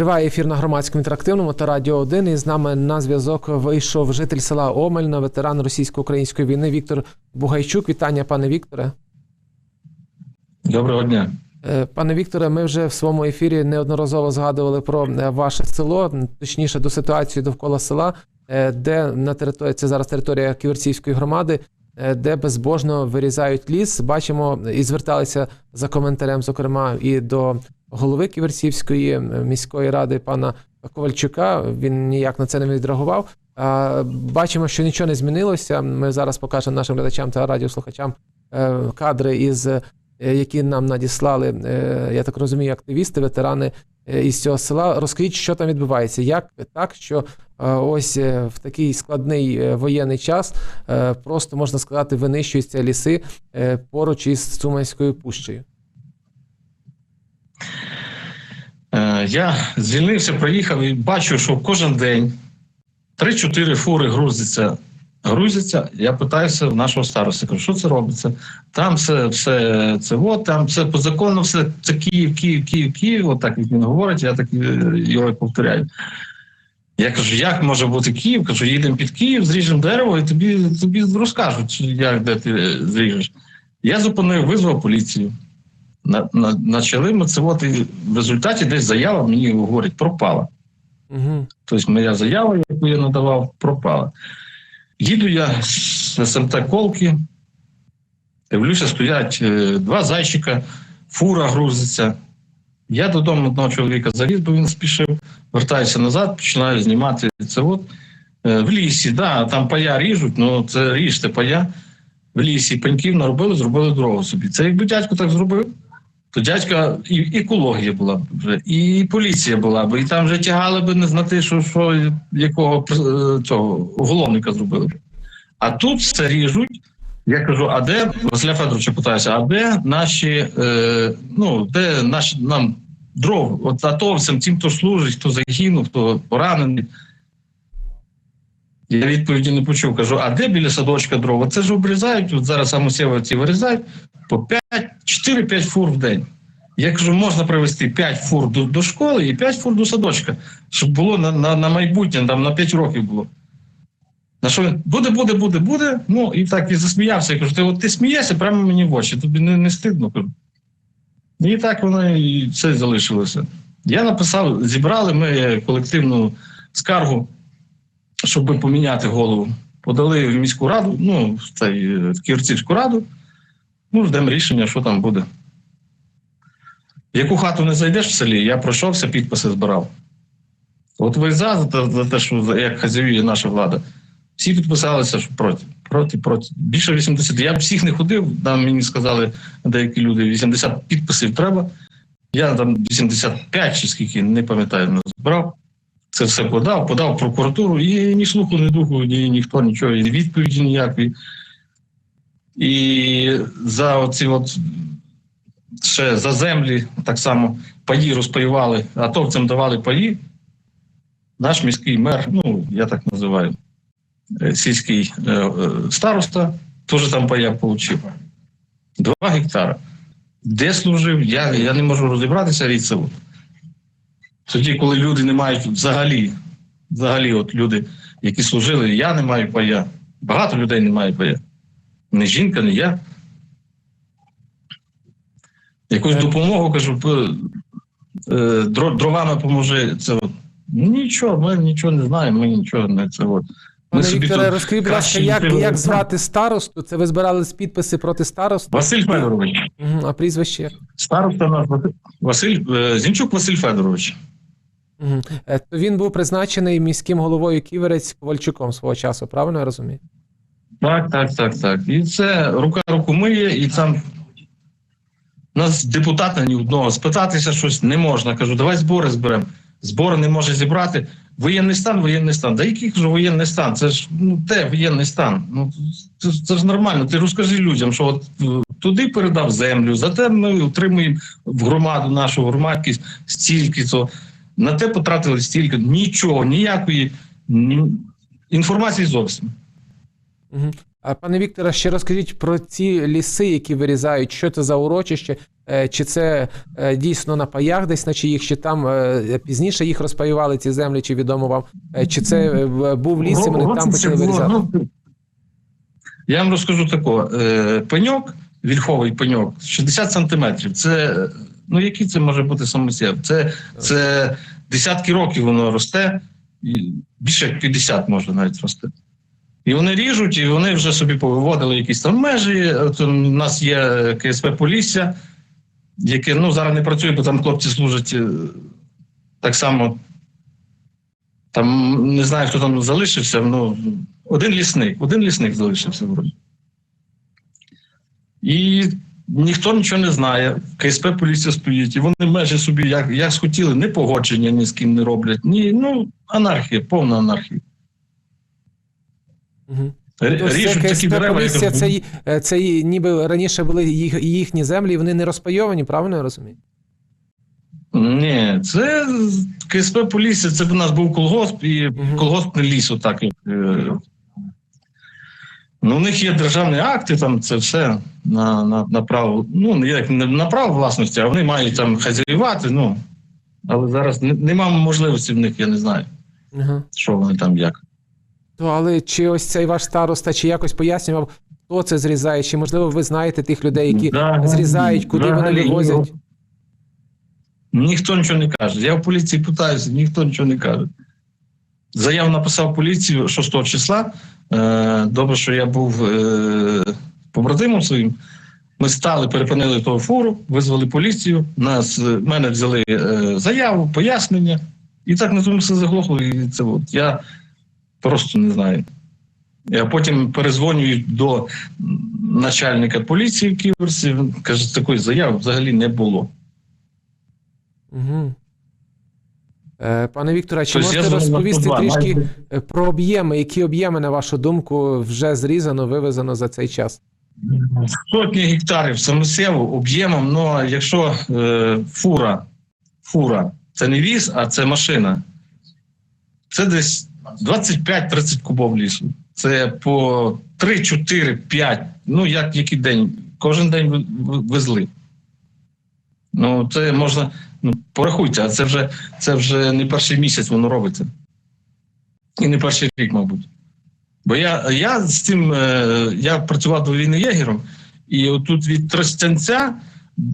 Триває ефір на громадському інтерактивному та радіо 1. І з нами на зв'язок вийшов житель села Омельна, ветеран російсько-української війни Віктор Бугайчук. Вітання, пане Вікторе. Доброго дня. Е, Пане Вікторе, ми вже в своєму ефірі неодноразово згадували про е, ваше село, точніше до ситуації довкола села, е, де на території це зараз територія Ківерцівської громади, де безбожно вирізають ліс. Бачимо і зверталися за коментарем, зокрема, і до голови Ківерцівської міської ради пана Ковальчука. Він ніяк на це не відреагував. Бачимо, що нічого не змінилося. Ми зараз покажемо нашим глядачам та радіослухачам е, кадри із е, які нам надіслали, е, я так розумію, активісти, ветерани із цього села. Розкажіть, що там відбувається, як так, що ось в такий складний воєнний час просто можна сказати, винищуються ліси поруч із Цуманською пущею. Е, Я звільнився, приїхав і бачу, що кожен день 3-4 фури грузиться. Грузиться, я питаюся в нашого староста, кажу, що це робиться? Там все, все це от, там все по закону, все це Київ, Київ, Київ, Київ. Отак як він говорить, я так е, його повторяю. Я кажу, як може бути Київ? Кажу, їдемо під Київ, зріжемо дерево, і тобі, тобі розкажуть, як де ти е, зріжеш. Я зупинив, визвав поліцію. Почали ми це от, і в результаті десь заява мені говорить, пропала. Угу. Тобто моя заява, яку я надавав, пропала. Їду я з СМТ Колки, дивлюся, стоять е, два зайчика, фура грузиться. Я додому одного чоловіка завіз, бо він спішив, вертаюся назад, починаю знімати це от. Е, В лісі, да, там пая ріжуть, ну це ріжте пая. В лісі пеньків наробили, зробили дорогу собі. Це якби дядько так зробив, то дядька і екологія була б вже, і поліція була б, і там вже тягали б не знати, що, що якого е, цього уголовника зробили. А тут все ріжуть. Я кажу: а де Василя Федоровича питаюся, а де наші, е, ну де наші нам дров, от атовцям, тим, хто служить, хто загинув, хто поранений. Я відповіді не почув. Кажу, а де біля садочка дрова? Це ж обрізають, от зараз самосєвці вирізають по 5, 4-5 фур в день. Я кажу, можна привезти 5 фур до, до школи і 5 фур до садочка, щоб було на, на, на майбутнє, там на 5 років було. На що він буде, буде, буде, буде. Ну і так і засміявся. Я кажу, ти от ти смієшся прямо мені в очі, тобі не, не стидно. Кажу. І так воно і все залишилося. Я написав, зібрали ми колективну скаргу, щоб поміняти голову. Подали в міську раду, ну, в е, в Ківерцівську раду. Ну, ждемо рішення, що там буде. В яку хату не зайдеш в селі, я пройшовся, підписи збирав. От ви за, за, за те, що як хазяює наша влада. Всі підписалися, що проти. Проти, проти. Більше 80. Я б всіх не ходив, там мені сказали деякі люди, 80 підписів треба. Я там 85 чи скільки, не пам'ятаю, не збирав. Це все подав, подав прокуратуру, і ні слуху, ні духу, ні, ніхто нічого, і відповіді ніякої. І за оці от ще за землі так само паї розпаювали, атовцям давали паї. Наш міський мер, ну я так називаю, е, сільський е, е, староста, теж там пая отримав. Два гектара. Де служив, я, я не можу розібратися від цього. Тоді, коли люди не мають взагалі, взагалі, от люди, які служили, я не маю пая. Багато людей не має пая. Не жінка, не я. Якусь Е. допомогу кажу, е, дровами поможи. Це от. Нічого, ми нічого не знаємо, ми нічого не це. От. Пане собі Вікторе, розкажіть, будь ласка, як, як звати старосту? Це ви збирали з підписи проти старосту? Василь Федорович. А прізвище? як? Староста наш Василь- е, Зінчук Василь Федорович. То він був призначений міським головою Ківерець Ковальчуком свого часу, правильно я розумію? Так, так, так, так. І це рука руку миє, і там нас депутата ні одного спитатися щось не можна. Кажу, давай збори зберемо. Збори не може зібрати. Воєнний стан, воєнний стан. Да який ж воєнний стан? Це ж ну де воєнний стан? Ну це, це ж нормально. Ти розкажи людям, що от е, туди передав землю, зате ми отримуємо в громаду нашу громадськість стільки, то на те потратили стільки. Нічого, ніякої ні, інформації зовсім. Мгм. А, Пане Вікторе, ще розкажіть про ці ліси, які вирізають, що це за урочище, Е, чи це е, дійсно на паях десь на чиїх, чи там е, пізніше їх розпаювали ці землі, чи відомо вам, чи це був ліс, і вони Ну, там почали вирізати? ну, Я вам розкажу тако. Пеньок, вільховий пеньок, 60 сантиметрів. Це, ну який це може бути самосів? Це, це десятки років воно росте, більше як 50 може навіть рости. І вони ріжуть, і вони вже собі повиводили якісь там межі. От у нас є КСП Полісся, яке ну, зараз не працює, бо там хлопці служать е, так само. Там не знаю, хто там залишився. Ну, один лісник, один лісник залишився вроді. І ніхто нічого не знає. КСП поліція стоїть, і вони межі собі як, як схотіли, не погодження ні з ким не роблять. Ні, ну, анархія, повна анархія. Угу. Ріжуть такі дерева. Як- це, е, це ніби раніше були їх, їхні землі, і вони не розпайовані, правильно я розумію? Ні, це КСП Полісся, це б у нас був колгосп і колгоспний ліс, отак. е, Ну, у них є державні акти, там це все на, на, на право. Ну, як не на право власності, а вони мають там хазяювати. Ну, але зараз не- нема можливості в них, я не знаю, Ага. що вони там як. То, але чи ось цей ваш староста, чи якось пояснював, хто це зрізає, чи можливо ви знаєте тих людей, які Да, зрізають, куди вони взагалі, вивозять? Ніхто нічого не каже. Я в поліції питаюся, ніхто нічого не каже. Заяву написав поліцію 6 числа. Е, Добре, що я був е, побратимом своїм. Ми стали, перепинили того фуру, визвали поліцію. Нас е, мене взяли е, заяву, пояснення, і так на тому все заглохло. І це от я просто не знаю. Я потім перезвонюю до начальника поліції в Ківерсі. Він каже, такої заяви взагалі не було. Угу. Е, пане Вікторе, чи Тобто я можете розповісти 102, трішки майже- е, про об'єми, які об'єми, на вашу думку, вже зрізано, вивезено за цей час? Сотні гектарів самосеву об'ємом, ну якщо е, фура, фура це не віз, а це машина, це десь 25-30 кубов лісу. Це по 3, 4, 5, ну як який день, кожен день везли. Ну, це можна, ну, порахуйте, а це вже, це вже не перший місяць воно робиться. І не перший рік, мабуть. Бо я, я з цим е, я працював до війни єгером, і отут від Тростянця,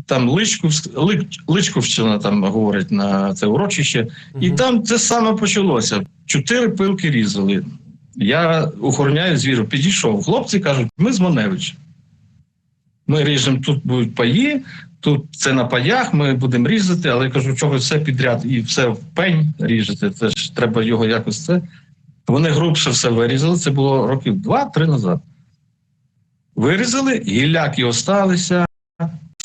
там Личков, Личковщина там говорять на це урочище, і там це саме почалося. Чотири пилки різали. Я охороняю звіру, підійшов. Хлопці кажуть, ми з Маневич. Ми ріжемо, тут будуть паї, тут це на паях, ми будемо різати, але я кажу, чого ви все підряд і все в пень ріжете, це ж треба його якось це. Вони грубше все вирізали, це було років два-три назад. Вирізали, гілляки осталися,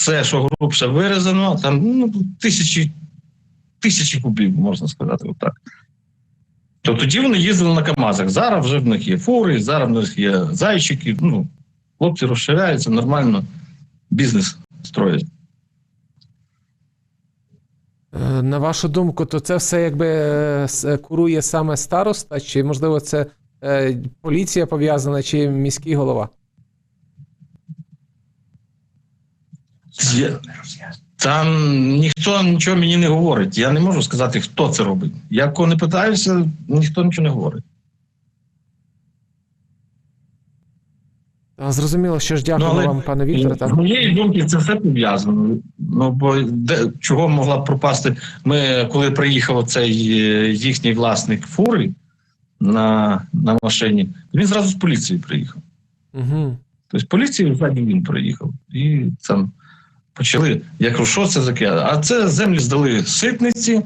все, що грубше вирізано, там ну, тисячі, тисячі кубів, можна сказати, отак. То тоді вони їздили на КАМАЗах. Зараз вже в них є фури, зараз в них є зайчики. Ну, хлопці розширяються, нормально бізнес строять. Е, На вашу думку, то це все якби е, курує саме староста, чи можливо це е, поліція пов'язана, чи міський голова? Там ніхто нічого мені не говорить. Я не можу сказати, хто це робить. Я кого не питаюся, ніхто нічого не говорить. Зрозуміло, що ж дякуємо але- вам, пане Вікторе. З моєї думки, це все пов'язано. Ну бо де чого могла б пропасти? Ми коли приїхав цей е, їхній власник фури на, на машині, він зразу з поліції приїхав. Угу. Тобто поліції ззаді він приїхав. І там почали. Я кажу, що це таке? А це землі здали ситниці.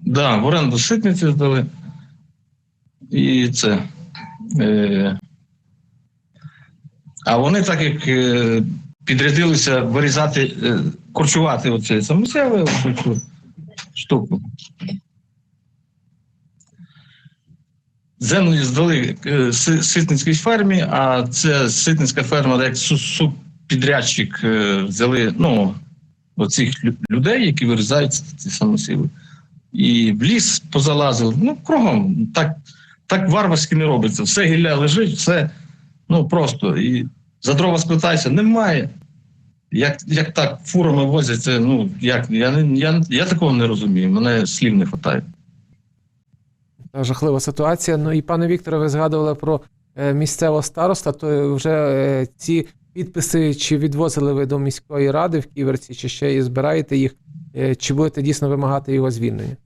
Да, в оренду ситниці здали. І це. Е, а вони так як е, підрядилися вирізати, е, корчувати оце цю штуку. Землі здали е, Ситницькій фермі, а це Ситницька ферма, як су- субпідрядчик е, взяли ну, оцих людей, які вирізають ці самосіви. і в ліс позалазили. Ну, кругом. Так, так варварськи не робиться. Все гілля лежить, все ну просто. І за дрова спитайся, немає. Як, як так фурами возяться, ну як я, я, я такого не розумію. Мене слів не вистачає. Жахлива ситуація. Ну і пане Вікторе, ви згадували про е, місцевого староста, то вже е, ці підписи чи відвозили ви до міської ради в Ківерці, чи ще і збираєте їх, Е, чи будете дійсно вимагати його звільнення?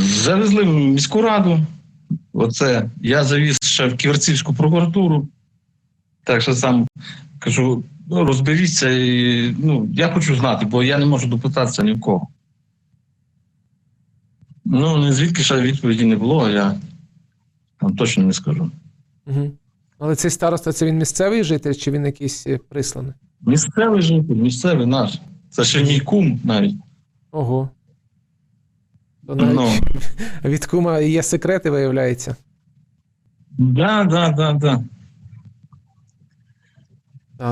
Завезли в міську раду. Оце я завіз ще в Ківерцівську прокуратуру. Так що сам кажу, ну, розберіться. І, ну, я хочу знати, бо я не можу допитатися ні в кого. Ну, ні звідки ще відповіді не було, я вам точно не скажу. Угу. Але цей староста це він місцевий житель, чи він якийсь е, присланий? Місцевий житель, місцевий наш. Це ще мій кум навіть. Ого. То навіть Ну, від кума є секрети, виявляється. да, да, да, да.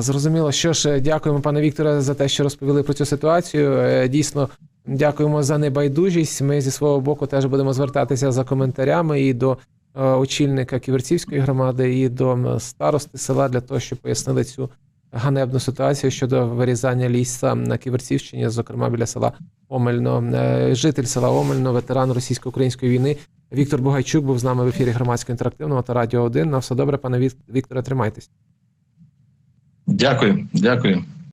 Зрозуміло. Що ж, е, дякуємо, пане Вікторе, за те, що розповіли про цю ситуацію. Е, Дійсно, дякуємо за небайдужість. Ми зі свого боку теж будемо звертатися за коментарями і до е, очільника Ківерцівської громади, і до старости села для того, щоб пояснили цю ганебну ситуацію щодо вирізання ліса на Ківерцівщині, зокрема біля села Омельно. Е, Житель села Омельно, ветеран російсько-української війни. Віктор Бугайчук був з нами в ефірі громадського інтерактивного та радіо 1. На все добре, пане Вікторе, тримайтесь. Дякую, дякую.